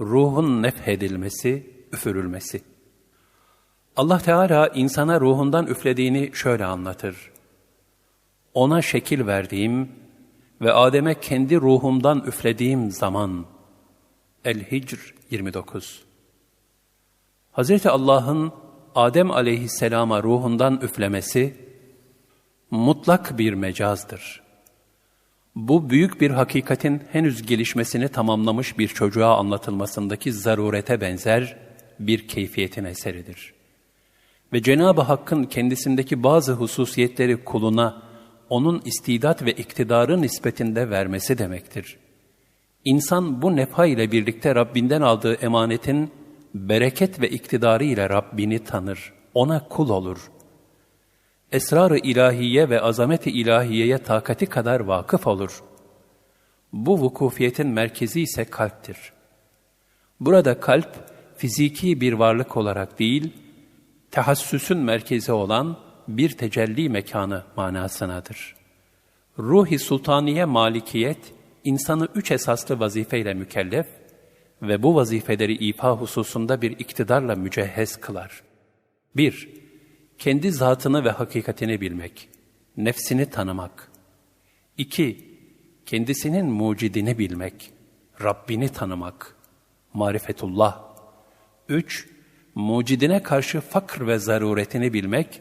ruhun nefhedilmesi, üfürülmesi. Allah Teala insana ruhundan üflediğini şöyle anlatır. Ona şekil verdiğim ve Adem'e kendi ruhumdan üflediğim zaman. El-Hicr 29 Hz. Allah'ın Adem aleyhisselama ruhundan üflemesi, mutlak bir mecazdır. Bu büyük bir hakikatin henüz gelişmesini tamamlamış bir çocuğa anlatılmasındaki zarurete benzer bir keyfiyetin eseridir. Ve Cenab-ı Hakk'ın kendisindeki bazı hususiyetleri kuluna, onun istidat ve iktidarı nispetinde vermesi demektir. İnsan bu nefha ile birlikte Rabbinden aldığı emanetin bereket ve iktidarı ile Rabbini tanır, ona kul olur. Esrar-ı ilahiye ve azamet-i ilahiyeye takati kadar vakıf olur. Bu vukufiyetin merkezi ise kalptir. Burada kalp, fiziki bir varlık olarak değil, tehassüsün merkezi olan bir tecelli mekanı manasınadır. Ruhi sultaniye malikiyet, insanı üç esaslı vazifeyle mükellef ve bu vazifeleri ifa hususunda bir iktidarla mücehhez kılar. 1. Kendi zatını ve hakikatini bilmek, nefsini tanımak. 2. Kendisinin mucidini bilmek, Rabbini tanımak, marifetullah. 3. Mucidine karşı fakr ve zaruretini bilmek,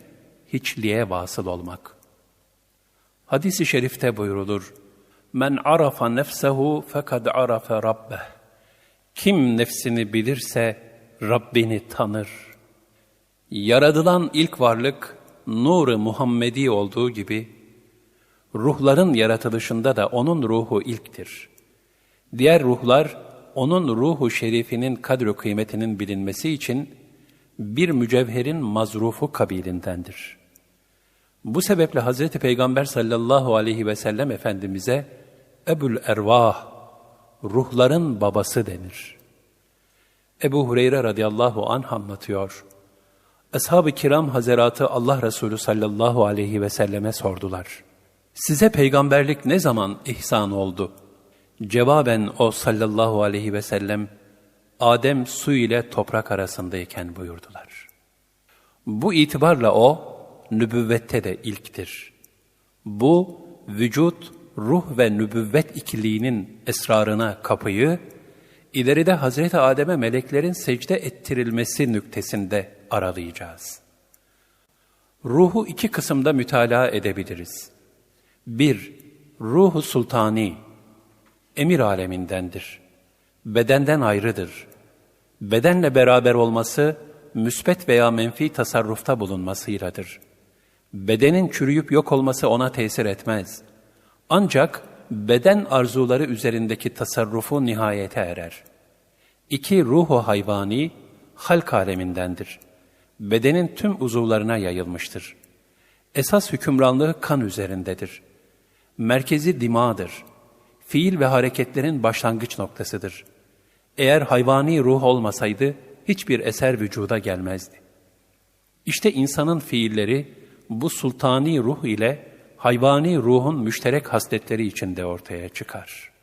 hiçliğe vasıl olmak. Hadis-i şerifte buyrulur, Men arafa nefsehu fekad arafe rabbeh. Kim nefsini bilirse Rabbini tanır. Yaradılan ilk varlık nuru Muhammedi olduğu gibi ruhların yaratılışında da onun ruhu ilktir. Diğer ruhlar onun ruhu şerifinin kadro kıymetinin bilinmesi için bir mücevherin mazrufu kabilindendir. Bu sebeple Hz. Peygamber sallallahu aleyhi ve sellem Efendimiz'e Ebul Ervah, ruhların babası denir. Ebu Hureyre radıyallahu anh anlatıyor. Ashab-ı kiram hazeratı Allah Resulü sallallahu aleyhi ve selleme sordular. Size peygamberlik ne zaman ihsan oldu? Cevaben o sallallahu aleyhi ve sellem, Adem su ile toprak arasındayken buyurdular. Bu itibarla o, nübüvvette de ilktir. Bu, vücut, ruh ve nübüvvet ikiliğinin esrarına kapıyı, ileride Hazreti Adem'e meleklerin secde ettirilmesi nüktesinde aralayacağız. Ruhu iki kısımda mütalaa edebiliriz. Bir, ruhu sultani, emir alemindendir. Bedenden ayrıdır. Bedenle beraber olması, müsbet veya menfi tasarrufta bulunmasıyladır. Bedenin çürüyüp yok olması ona tesir etmez. Ancak beden arzuları üzerindeki tasarrufu nihayete erer. İki ruhu hayvani, halk alemindendir. Bedenin tüm uzuvlarına yayılmıştır. Esas hükümranlığı kan üzerindedir. Merkezi dimadır. Fiil ve hareketlerin başlangıç noktasıdır. Eğer hayvani ruh olmasaydı hiçbir eser vücuda gelmezdi. İşte insanın fiilleri bu sultani ruh ile hayvani ruhun müşterek hasletleri içinde ortaya çıkar.''